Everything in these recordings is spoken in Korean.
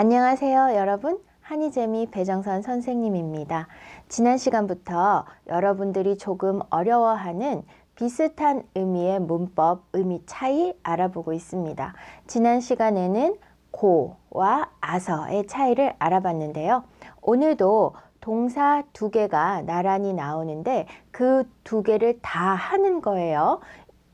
안녕하세요, 여러분. 한이재미 배정선 선생님입니다. 지난 시간부터 여러분들이 조금 어려워하는 비슷한 의미의 문법, 의미 차이 알아보고 있습니다. 지난 시간에는 고와 아서의 차이를 알아봤는데요. 오늘도 동사 두 개가 나란히 나오는데 그 두 개를 다 하는 거예요.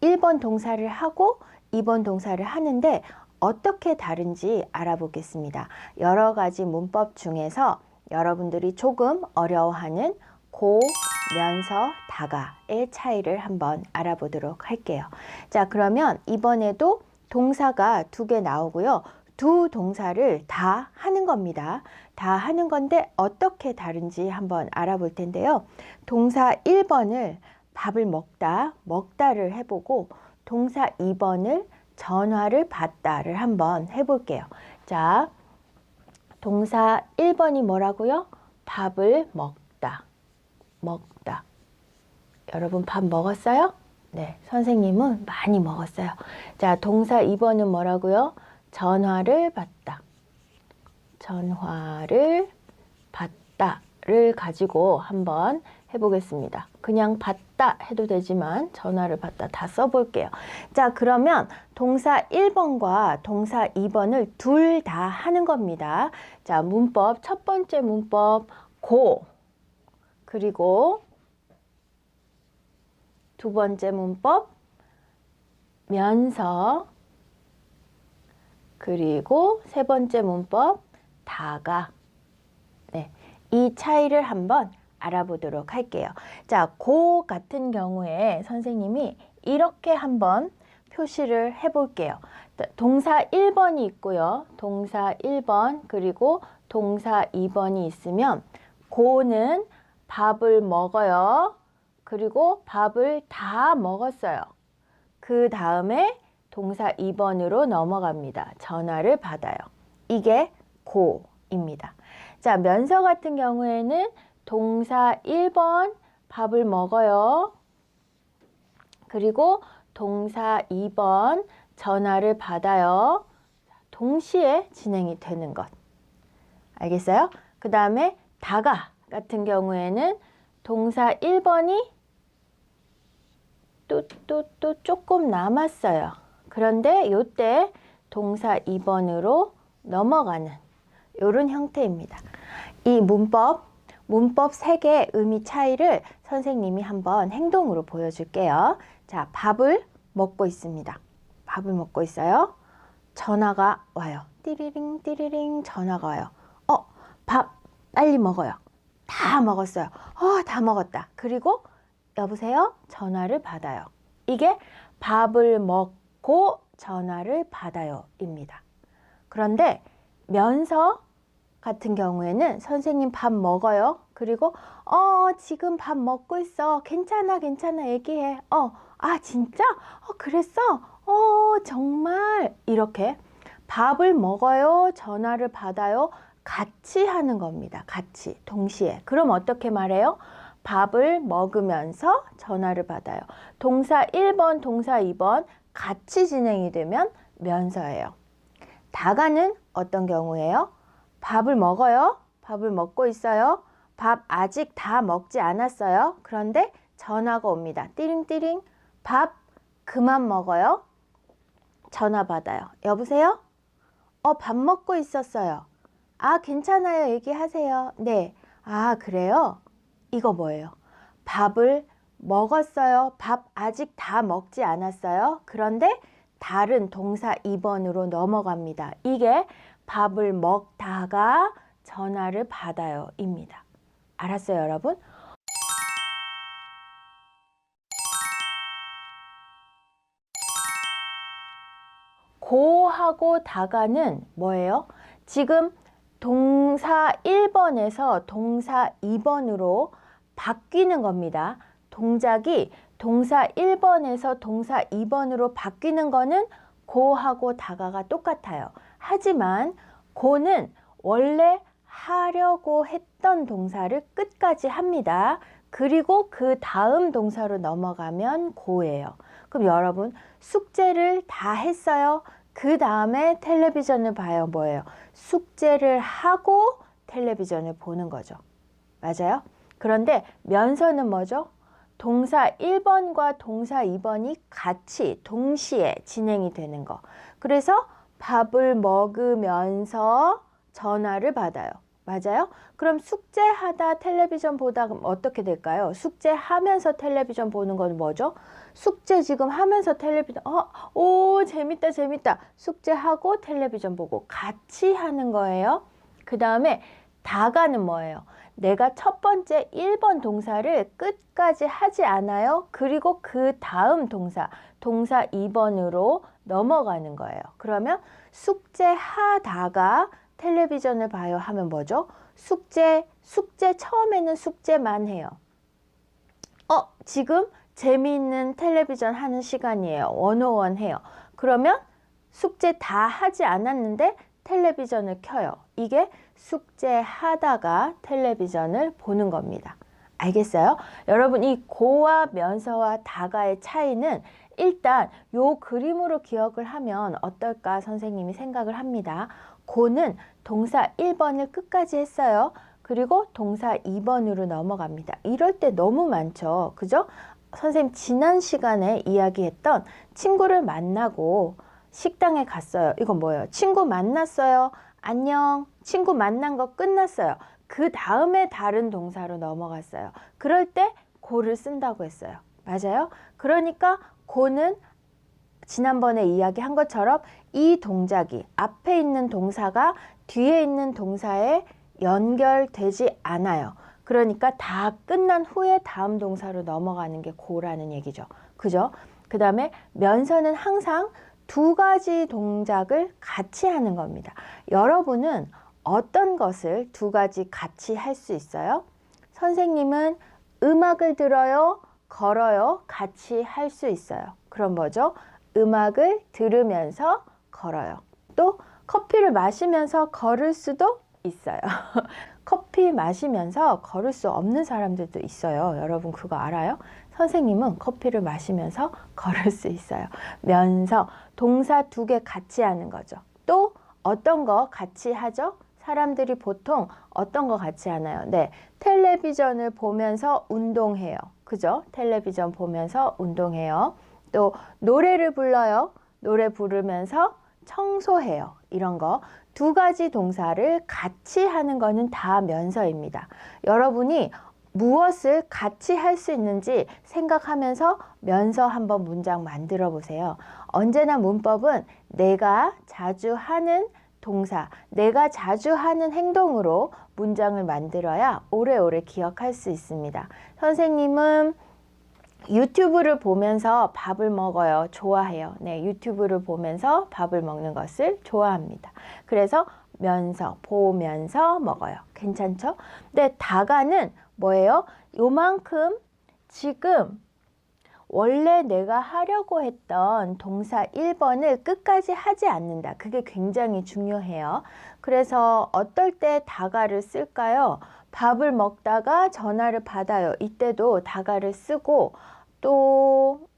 1번 동사를 하고 2번 동사를 하는데 어떻게 다른지 알아보겠습니다. 여러 가지 문법 중에서 여러분들이 조금 어려워하는 고, 면서, 다가의 차이를 한번 알아보도록 할게요. 자, 그러면 이번에도 동사가 두 개 나오고요. 두 동사를 다 하는 겁니다. 다 하는 건데 어떻게 다른지 한번 알아볼 텐데요. 동사 1번을 밥을 먹다, 먹다를 해보고 동사 2번을 전화를 받다를 한번 해볼게요. 자, 동사 1번이 뭐라고요? 밥을 먹다, 먹다. 여러분 밥 먹었어요? 네, 선생님은 많이 먹었어요. 자, 동사 2번은 뭐라고요? 전화를 받다. 전화를 받다를 가지고 한번 해보겠습니다. 그냥 받다 해도 되지만 전화를 받다 다 써볼게요. 자, 그러면 동사 1번과 동사 2번을 둘 다 하는 겁니다. 자, 문법, 첫 번째 문법, 고. 그리고 두 번째 문법, 면서. 그리고 세 번째 문법, 다가. 네. 이 차이를 한번 알아보도록 할게요. 자, 고 같은 경우에 선생님이 이렇게 한번 표시를 해 볼게요. 동사 1번이 있고요. 동사 1번 그리고 동사 2번이 있으면 고는 밥을 먹어요. 그리고 밥을 다 먹었어요. 그 다음에 동사 2번으로 넘어갑니다. 전화를 받아요. 이게 고입니다. 자, 면서 같은 경우에는 동사 1번 밥을 먹어요. 그리고 동사 2번 전화를 받아요. 동시에 진행이 되는 것. 알겠어요? 그 다음에 다가 같은 경우에는 동사 1번이 또, 또, 또 조금 남았어요. 그런데 요때 동사 2번으로 넘어가는 이런 형태입니다. 이 문법, 문법 3개의 의미 차이를 선생님이 한번 행동으로 보여줄게요. 자, 밥을 먹고 있습니다. 밥을 먹고 있어요. 전화가 와요. 띠리링, 띠리링 전화가 와요. 어, 밥 빨리 먹어요. 다 먹었어요. 어, 다 먹었다. 그리고 여보세요? 전화를 받아요. 이게 밥을 먹고 전화를 받아요. 입니다. 그런데 면서 같은 경우에는 선생님 밥 먹어요. 그리고 어 지금 밥 먹고 있어. 괜찮아 괜찮아 얘기해. 어 아 진짜? 어 그랬어? 어 정말 이렇게 밥을 먹어요. 전화를 받아요. 같이 하는 겁니다. 같이 동시에. 그럼 어떻게 말해요? 밥을 먹으면서 전화를 받아요. 동사 1번, 동사 2번 같이 진행이 되면 면서예요. 다가는 어떤 경우예요? 밥을 먹어요. 밥을 먹고 있어요. 밥 아직 다 먹지 않았어요. 그런데 전화가 옵니다. 띠링띠링. 밥 그만 먹어요. 전화 받아요. 여보세요? 어, 밥 먹고 있었어요. 아, 괜찮아요. 얘기하세요. 네. 아, 그래요? 이거 뭐예요? 밥을 먹었어요. 밥 아직 다 먹지 않았어요. 그런데 다른 동사 2번으로 넘어갑니다. 이게 밥을 먹다가 전화를 받아요. 입니다. 알았어요, 여러분? 고하고 다가는 뭐예요? 지금 동사 1번에서 동사 2번으로 바뀌는 겁니다. 동작이 동사 1번에서 동사 2번으로 바뀌는 거는 고하고 다가가 똑같아요. 하지만 고는 원래 하려고 했던 동사를 끝까지 합니다. 그리고 그 다음 동사로 넘어가면 고예요. 그럼 여러분 숙제를 다 했어요? 그 다음에 텔레비전을 봐요. 뭐예요? 숙제를 하고 텔레비전을 보는 거죠. 맞아요? 그런데 면서는 뭐죠? 동사 1번과 동사 2번이 같이 동시에 진행이 되는 거. 그래서 밥을 먹으면서 전화를 받아요. 맞아요? 그럼 숙제하다 텔레비전 보다 그럼 어떻게 될까요? 숙제하면서 텔레비전 보는 건 뭐죠? 숙제 지금 하면서 텔레비전 어, 오 재밌다 재밌다 숙제하고 텔레비전 보고 같이 하는 거예요. 그 다음에 다가는 뭐예요? 내가 첫 번째 1번 동사를 끝까지 하지 않아요. 그리고 그 다음 동사, 동사 2번으로 넘어가는 거예요. 그러면 숙제하다가 텔레비전을 봐요 하면 뭐죠? 숙제, 숙제 처음에는 숙제만 해요. 어, 지금 재미있는 텔레비전 하는 시간이에요. 원오원 해요. 그러면 숙제 다 하지 않았는데 텔레비전을 켜요. 이게 숙제하다가 텔레비전을 보는 겁니다. 알겠어요? 여러분 이 고와 면서와 다가의 차이는 일단 요 그림으로 기억을 하면 어떨까 선생님이 생각을 합니다. 고는 동사 1번을 끝까지 했어요. 그리고 동사 2번으로 넘어갑니다. 이럴 때 너무 많죠. 그죠? 선생님 지난 시간에 이야기했던 친구를 만나고 식당에 갔어요. 이건 뭐예요? 친구 만났어요. 안녕. 친구 만난 거 끝났어요. 그 다음에 다른 동사로 넘어갔어요. 그럴 때 고를 쓴다고 했어요. 맞아요? 그러니까 고는 지난번에 이야기한 것처럼 이 동작이 앞에 있는 동사가 뒤에 있는 동사에 연결되지 않아요. 그러니까 다 끝난 후에 다음 동사로 넘어가는 게 고라는 얘기죠. 그죠? 그 다음에 면서는 항상 두 가지 동작을 같이 하는 겁니다. 여러분은 어떤 것을 두 가지 같이 할 수 있어요? 선생님은 음악을 들어요, 걸어요, 같이 할 수 있어요. 그럼 뭐죠? 음악을 들으면서 걸어요. 또 커피를 마시면서 걸을 수도 있어요. 커피 마시면서 걸을 수 없는 사람들도 있어요. 여러분 그거 알아요? 선생님은 커피를 마시면서 걸을 수 있어요. 면서 동사 두 개 같이 하는 거죠. 또 어떤 거 같이 하죠? 사람들이 보통 어떤 거 같이 하나요? 네. 텔레비전을 보면서 운동해요. 그죠? 텔레비전 보면서 운동해요. 또 노래를 불러요. 노래 부르면서 청소해요. 이런 거. 두 가지 동사를 같이 하는 거는 다 면서입니다. 여러분이 무엇을 같이 할 수 있는지 생각하면서 면서 한번 문장 만들어 보세요. 언제나 문법은 내가 자주 하는 동사, 내가 자주 하는 행동으로 문장을 만들어야 오래오래 기억할 수 있습니다. 선생님은 유튜브를 보면서 밥을 먹어요. 좋아해요. 네, 유튜브를 보면서 밥을 먹는 것을 좋아합니다. 그래서 면서, 보면서 먹어요. 괜찮죠? 근데 다가는 뭐예요? 요만큼 지금 원래 내가 하려고 했던 동사 1번을 끝까지 하지 않는다. 그게 굉장히 중요해요. 그래서 어떨 때 다가를 쓸까요? 밥을 먹다가 전화를 받아요. 이때도 다가를 쓰고 또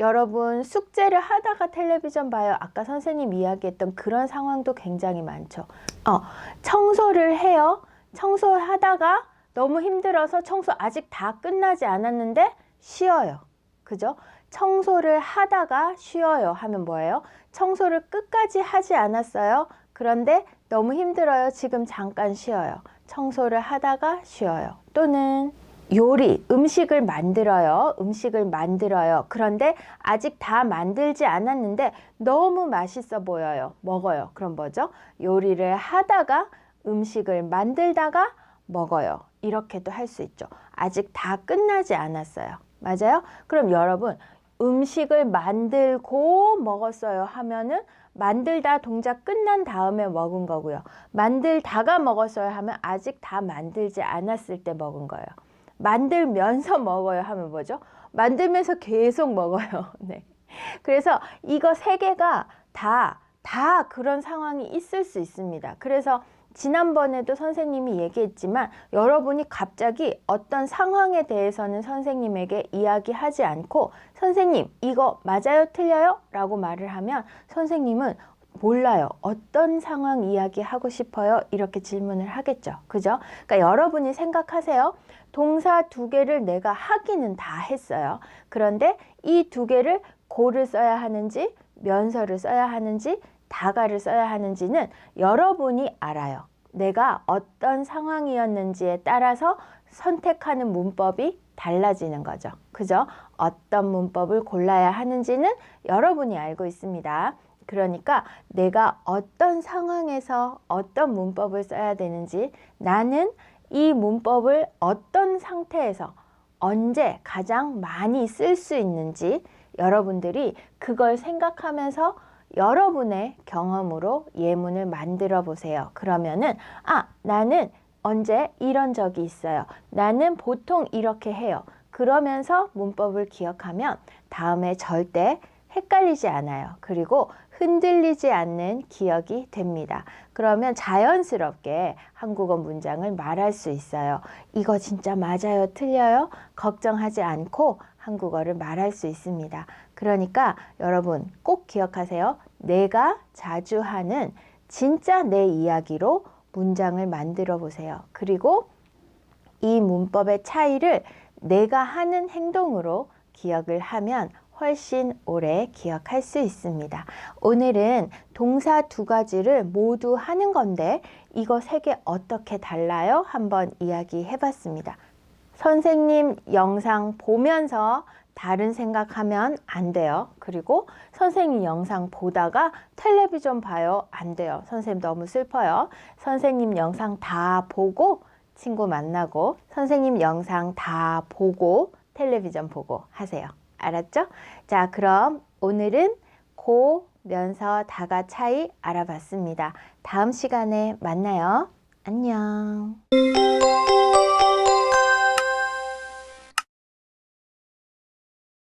여러분 숙제를 하다가 텔레비전 봐요. 아까 선생님 이야기했던 그런 상황도 굉장히 많죠. 어, 청소를 해요. 청소하다가 너무 힘들어서 청소 아직 다 끝나지 않았는데 쉬어요. 그죠? 청소를 하다가 쉬어요 하면 뭐예요? 청소를 끝까지 하지 않았어요. 그런데 너무 힘들어요. 지금 잠깐 쉬어요. 청소를 하다가 쉬어요. 또는 요리, 음식을 만들어요. 음식을 만들어요. 그런데 아직 다 만들지 않았는데 너무 맛있어 보여요. 먹어요. 그럼 뭐죠? 요리를 하다가 음식을 만들다가 먹어요. 이렇게도 할 수 있죠. 아직 다 끝나지 않았어요. 맞아요? 그럼 여러분, 음식을 만들고 먹었어요 하면은 만들다 동작 끝난 다음에 먹은 거고요. 만들다가 먹었어요 하면 아직 다 만들지 않았을 때 먹은 거예요. 만들면서 먹어요 하면 뭐죠? 만들면서 계속 먹어요. 네. 그래서 이거 세 개가 다, 다 그런 상황이 있을 수 있습니다. 그래서 지난번에도 선생님이 얘기했지만 여러분이 갑자기 어떤 상황에 대해서는 선생님에게 이야기하지 않고 선생님 이거 맞아요 틀려요? 라고 말을 하면 선생님은 몰라요. 어떤 상황 이야기 하고 싶어요? 이렇게 질문을 하겠죠. 그죠? 그러니까 여러분이 생각하세요. 동사 두 개를 내가 하기는 다 했어요. 그런데 이 두 개를 고를 써야 하는지, 면서를 써야 하는지, 다가를 써야 하는지는 여러분이 알아요. 내가 어떤 상황이었는지에 따라서 선택하는 문법이 달라지는 거죠. 그죠? 어떤 문법을 골라야 하는지는 여러분이 알고 있습니다. 그러니까 내가 어떤 상황에서 어떤 문법을 써야 되는지 나는 이 문법을 어떤 상태에서 언제 가장 많이 쓸 수 있는지 여러분들이 그걸 생각하면서 여러분의 경험으로 예문을 만들어 보세요. 그러면은 아, 나는 언제 이런 적이 있어요. 나는 보통 이렇게 해요. 그러면서 문법을 기억하면 다음에 절대 헷갈리지 않아요. 그리고 흔들리지 않는 기억이 됩니다. 그러면 자연스럽게 한국어 문장을 말할 수 있어요. 이거 진짜 맞아요? 틀려요? 걱정하지 않고 한국어를 말할 수 있습니다. 그러니까 여러분 꼭 기억하세요. 내가 자주 하는 진짜 내 이야기로 문장을 만들어 보세요. 그리고 이 문법의 차이를 내가 하는 행동으로 기억을 하면 훨씬 오래 기억할 수 있습니다. 오늘은 동사 두 가지를 모두 하는 건데 이거 세 개 어떻게 달라요? 한번 이야기해 봤습니다. 선생님 영상 보면서 다른 생각하면 안 돼요. 그리고 선생님 영상 보다가 텔레비전 봐요. 안 돼요. 선생님 너무 슬퍼요. 선생님 영상 다 보고 친구 만나고 선생님 영상 다 보고 텔레비전 보고 하세요. 알았죠? 자, 그럼 오늘은 고, 면서, 다가 차이 알아봤습니다. 다음 시간에 만나요. 안녕.